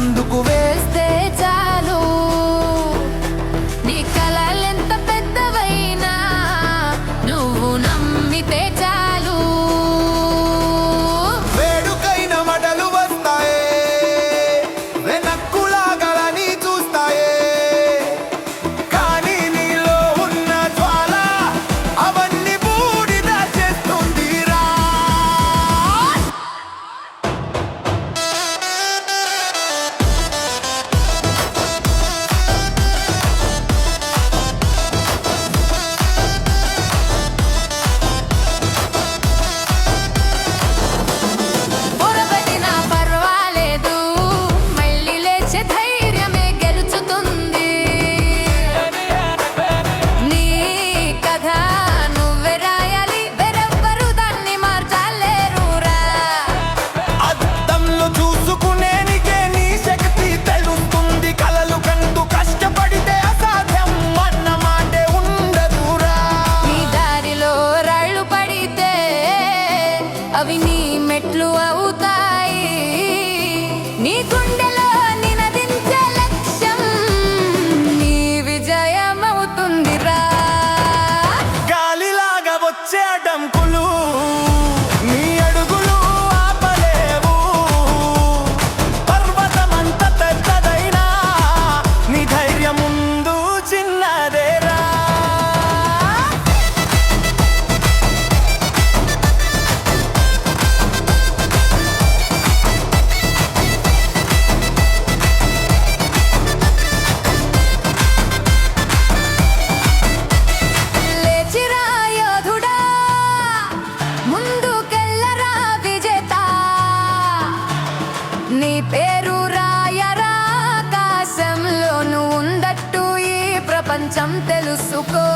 마음 두고 అవి నీ మెట్లు అవుతాయి. నీ గుండెలో నినదించే లక్ష్యం నీ విజయం అవుతుందిరా రాలిలాగా వచ్చే ప్రపంచం తెలుసుకో.